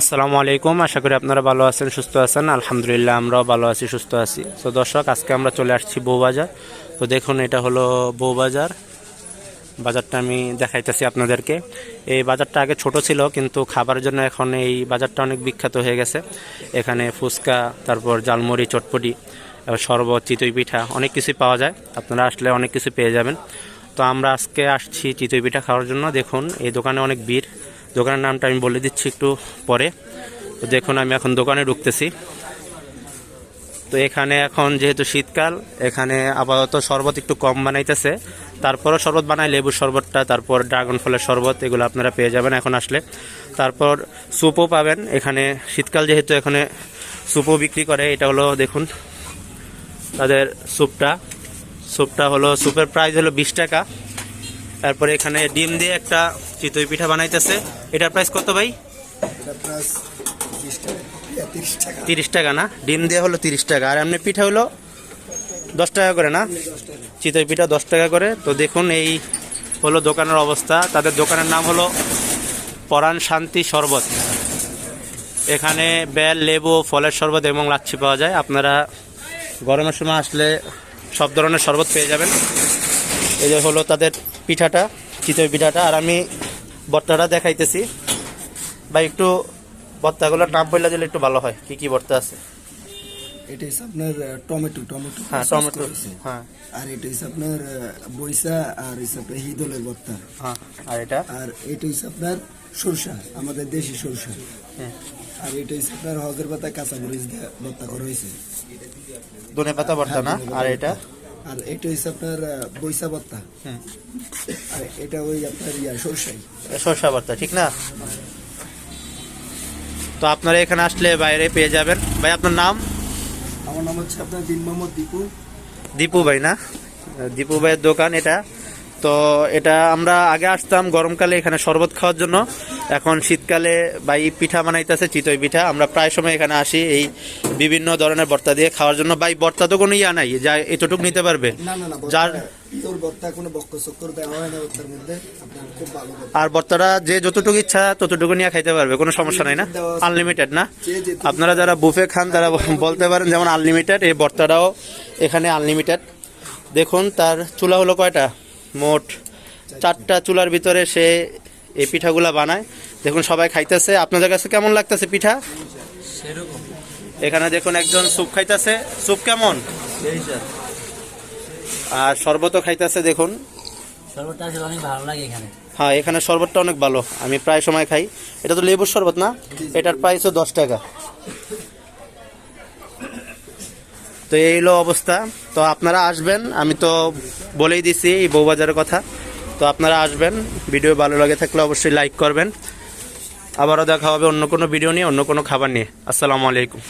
আসসালামু আলাইকুম, আশা করি আপনারা ভালো আছেন, সুস্থ আছেন। আলহামদুলিল্লাহ, আমরাও ভালো আছি, সুস্থ আছি। তো দর্শক, আজকে আমরা চলে আসছি বউবাজার। তো দেখুন, এটা হলো বউবাজার। বাজারটা আমি দেখাইতেছি আপনাদেরকে। এই বাজারটা আগে ছোট ছিল, কিন্তু খাবারের জন্য এখন এই বাজারটা অনেক বিখ্যাত হয়ে গেছে। এখানে ফুচকা, তারপর জালমুড়ি চটপটি শরবত, চিতই পিঠা, অনেক কিছুই পাওয়া যায়। আপনারা আসলে অনেক কিছু পেয়ে যাবেন। তো আমরা আজকে আসছি চিতই পিঠা খাওয়ার জন্য। দেখুন, এই দোকানে অনেক ভিড়। দোকানের নামটা আমি বলে দিচ্ছি একটু পরে। তো দেখুন, আমি এখন দোকানে ঢুকতেছি। তো এখানে এখন যেহেতু শীতকাল, এখানে আপাতত শরবত একটু কম বানাইতেছে। তারপরও শরবত বানায় লেবুর শরবতটা, তারপর ড্রাগন ফলের শরবত, এগুলো আপনারা পেয়ে যাবেন এখন আসলে। তারপর স্যুপও পাবেন, এখানে শীতকাল যেহেতু এখানে স্যুপও বিক্রি করে, এটা হলো দেখুন, তাদের স্যুপটা স্যুপটা হলো স্যুপের প্রাইস হলো বিশ টাকা। তারপরে এখানে ডিম দিয়ে একটা চিতই পিঠা বানাইতেছে। এটার প্রাইস কত ভাই? তিরিশ টাকা। না? ডিম দিয়ে হলো তিরিশ টাকা। আর এমনি পিঠা হলো দশ টাকা করে না? চিতই পিঠা দশ টাকা করে। তো দেখুন এই হলো দোকানের অবস্থা। তাদের দোকানের নাম হলো পরাণ শান্তি শরবত। এখানে বেল লেবু ফলের শরবত এবং লাচ্ছি পাওয়া যায়। আপনারা গরমের সময় আসলে সব ধরনের শরবত পেয়ে যাবেন। এই যে হলো তাদের পিঠাটা চিতই পিঠাটা আর আমি বর্তাটা দেখাইতেছি। ভাই একটু বর্তাগুলোর নাম বললে দিলে একটু ভালো হয় কি কি বর্তা আছে? এটা হচ্ছে আপনার টমেটো টমেটো হ্যাঁ টমেটো হ্যাঁ। আর এটা হচ্ছে আপনার বইসা আর হচ্ছে আপনার হিদলের ভর্তা। হ্যাঁ আর এটা? আর এটা হচ্ছে আপনার সরষা আমাদের দেশি সরষা। আর এটা হচ্ছে আপনার হজের পাতা ভর্তা করা হয়েছে ধনে পাতা ভর্তা না? আর এটা? আর এটা হচ্ছে আপনার বৈশা ভর্তা। আর এটা ওই আপনার ইয়া সরষাই সরষা ভর্তা ঠিক না? তো আপনারা এখানে আসলে বাইরে পেয়ে যাবেন। ভাই আপনার নাম? আমার নাম হচ্ছে আপনার দিন মোহাম্মদ দীপু। দীপু ভাই না? দীপু ভাইয়ের দোকান এটা? তো এটা আমরা আগে আসতাম গরমকালে এখানে শরবত খাওয়ার জন্য। এখন শীতকালে ভাই পিঠা বানাইতেছে চিতই পিঠা। আমরা প্রায় সময় এখানে আসি এই বিভিন্ন ধরনের বর্তা দিয়ে খাওয়ার জন্য। ভাই বর্তা তো কোনো ইয়া নাই যা এতটুকু নিতে পারবে। যার। আর ভর্তাটা যে যতটুকু ইচ্ছা ততটুকু নিয়ে খাইতে পারবে কোনো সমস্যা নাই না? আনলিমিটেড না? আপনারা যারা বুফে খান তারা বলতে পারেন যেমন আনলিমিটেড এই ভর্তাটাও এখানে আনলিমিটেড দেখুন তার চুলা হলো কয়টা? মোট চারটা চুলার ভিতরে সে এই পিঠাগুলা বানায়। দেখুন সবাই খাইতেছে। আপনাদের কাছে কেমন লাগতেছে পিঠা? এখানে দেখুন একজন স্যুপ খাইতেছে। স্যুপ কেমন? আর শরবতও খাইতেছে দেখুন। হ্যাঁ এখানে শরবতটা অনেক ভালো। আমি প্রায় সময় খাই। এটা তো লেবুর শরবত না? এটার প্রাইসও দশ টাকা। তো এই হলো অবস্থা। তো আপনারা আসবেন আমি তো বলেই দিছি এই বউবাজারের কথা। তো আপনারা আসবেন, ভিডিও ভালো লাগে থাকলে অবশ্যই লাইক করবেন। আবারও দেখা হবে অন্য কোনো ভিডিও নিয়ে, অন্য কোনো খাবার নিয়ে। আসসালামু আলাইকুম।